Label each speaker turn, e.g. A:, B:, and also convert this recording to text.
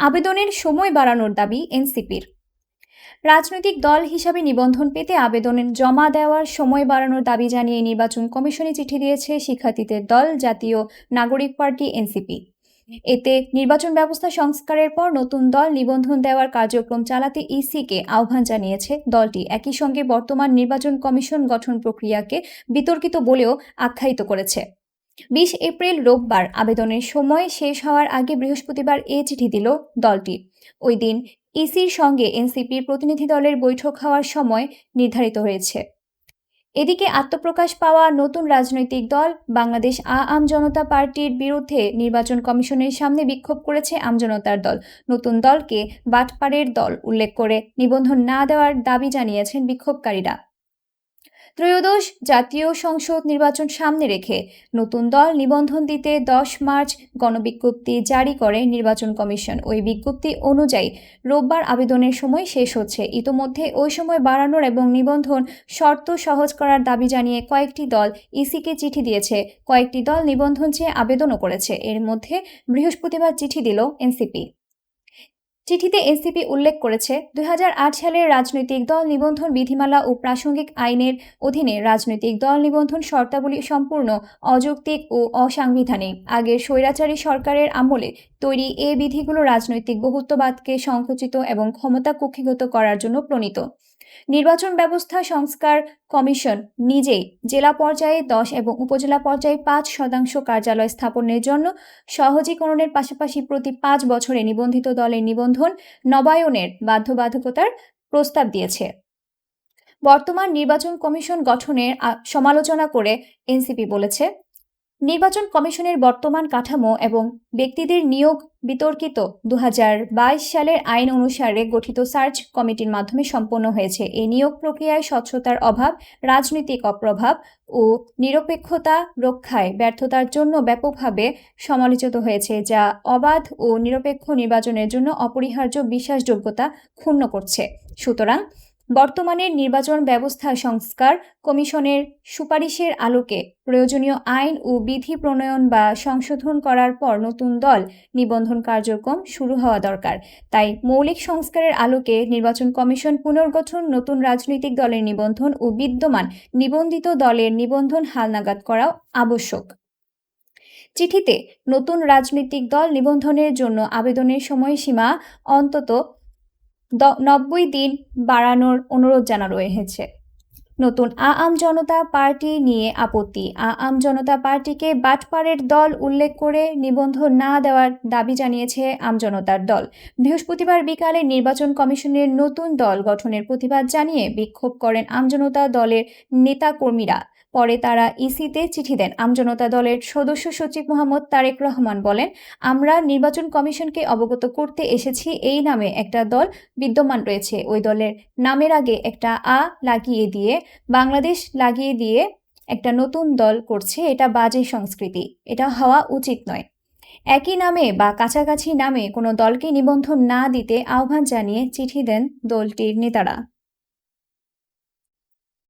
A: আবেদনের সময় বাড়ানোর দাবি এনসিপির। রাজনৈতিক দল হিসাবে নিবন্ধন পেতে আবেদনের জমা দেওয়ার সময় বাড়ানোর দাবি জানিয়ে নির্বাচন কমিশনে চিঠি দিয়েছে শিক্ষার্থীদের দল, জাতীয় নাগরিক পার্টি, এনসিপি। এতে নির্বাচন ব্যবস্থা সংস্কারের পর নতুন দল নিবন্ধন দেওয়ার কার্যক্রম চালাতে ইসিকে আহ্বান জানিয়েছে দলটি। একই সঙ্গে বর্তমান নির্বাচন কমিশন গঠন প্রক্রিয়াকে বিতর্কিত বলেও আখ্যায়িত করেছে। বিশ এপ্রিল রোববার আবেদনের সময় শেষ হওয়ার আগে বৃহস্পতিবার এ চিঠি দিল দলটি। ওই দিন ইসির সঙ্গে এনসিপির প্রতিনিধি দলের বৈঠক হওয়ার সময় নির্ধারিত হয়েছে। এদিকে আত্মপ্রকাশ পাওয়া নতুন রাজনৈতিক দল বাংলাদেশ আম জনতা পার্টির বিরুদ্ধে নির্বাচন কমিশনের সামনে বিক্ষোভ করেছে আমজনতার দল। নতুন দলকে বাটপাড়ের দল উল্লেখ করে নিবন্ধন না দেওয়ার দাবি জানিয়েছেন বিক্ষোভকারীরা। ত্রয়োদশ জাতীয় সংসদ নির্বাচন সামনে রেখে নতুন দল নিবন্ধন দিতে দশ মার্চ গণবিজ্ঞপ্তি জারি করে নির্বাচন কমিশন। ওই বিজ্ঞপ্তি অনুযায়ী রোববার আবেদনের সময় শেষ হচ্ছে। ইতোমধ্যে ওই সময় বাড়ানোর এবং নিবন্ধন শর্ত সহজ করার দাবি জানিয়ে কয়েকটি দল ইসিকে চিঠি দিয়েছে। কয়েকটি দল নিবন্ধন চেয়ে আবেদনও করেছে। এর মধ্যে বৃহস্পতিবার চিঠি দিল এনসিপি। চিঠিতে এনসিপি উল্লেখ করেছে দুই হাজার আট সালের রাজনৈতিক দল নিবন্ধন বিধিমালা ও প্রাসঙ্গিক আইনের অধীনে রাজনৈতিক দল নিবন্ধন শর্তাবলী সম্পূর্ণ অযৌক্তিক ও অসাংবিধানিক। আগের স্বৈরাচারী সরকারের আমলে তৈরি এ বিধিগুলো রাজনৈতিক বহুত্ববাদকে সংকুচিত এবং ক্ষমতা কুক্ষিগত করার জন্য প্রণীত। নির্বাচন ব্যবস্থা সংস্কার কমিশন নিজেই জেলা পর্যায়ে দশ এবং উপজেলা পর্যায়ে পাঁচ শতাংশ কার্যালয় স্থাপনের জন্য সহজীকরণের পাশাপাশি প্রতি পাঁচ বছরে নিবন্ধিত দলের নিবন্ধন নবায়নের বাধ্যবাধকতার প্রস্তাব দিয়েছে। বর্তমান নির্বাচন কমিশন গঠনের সমালোচনা করে এনসিপি বলেছে নির্বাচন কমিশনের বর্তমান কাঠামো এবং ব্যক্তিদের নিয়োগ বিতর্কিত দু হাজার বাইশ সালের আইন অনুসারে গঠিত সার্চ কমিটির মাধ্যমে সম্পন্ন হয়েছে। এই নিয়োগ প্রক্রিয়ায় স্বচ্ছতার অভাব, রাজনৈতিক অপ্রভাব ও নিরপেক্ষতা রক্ষায় ব্যর্থতার জন্য ব্যাপকভাবে সমালোচিত হয়েছে, যা অবাধ ও নিরপেক্ষ নির্বাচনের জন্য অপরিহার্য বিশ্বাসযোগ্যতা ক্ষুণ্ণ করছে। সুতরাং বর্তমানের নির্বাচন ব্যবস্থা সংস্কার কমিশনের সুপারিশের আলোকে প্রয়োজনীয় আইন ও বিধি প্রণয়ন বা সংশোধন করার পর নতুন দল নিবন্ধন কার্যক্রম শুরু হওয়া দরকার। তাই মৌলিক সংস্কারের আলোকে নির্বাচন কমিশন পুনর্গঠন, নতুন রাজনৈতিক দলের নিবন্ধন ও বিদ্যমান নিবন্ধিত দলের নিবন্ধন হালনাগাদ করা আবশ্যক। চিঠিতে নতুন রাজনৈতিক দল নিবন্ধনের জন্য আবেদনের সময়সীমা অন্তত নব্বই দিন বাড়ানোর অনুরোধ জানানো হয়েছে। নতুন আম জনতা পার্টি নিয়ে আপত্তি। আ আম জনতা পার্টিকে বাটপাড়ের দল উল্লেখ করে নিবন্ধন না দেওয়ার দাবি জানিয়েছে আমজনতার দল। বৃহস্পতিবার বিকালে নির্বাচন কমিশনের নতুন দল গঠনের প্রতিবাদ জানিয়ে বিক্ষোভ করেন আমজনতা দলের নেতাকর্মীরা। পরে তারা ইসিতে চিঠি দেন। আমজনতা দলের সদস্য সচিব মোহাম্মদ তারেক রহমান বলেন, আমরা নির্বাচন কমিশনকে অবগত করতে এসেছি। এই নামে একটা দল বিদ্যমান রয়েছে। ওই দলের নামের আগে একটা আ লাগিয়ে দিয়ে, বাংলাদেশ লাগিয়ে দিয়ে একটা নতুন দল করছে। এটা বাজে সংস্কৃতি। এটা হওয়া উচিত নয়। একই নামে বা কাছাকাছি নামে কোনো দলকে নিবন্ধন না দিতে আহ্বান জানিয়ে চিঠি দেন দলটির নেতারা।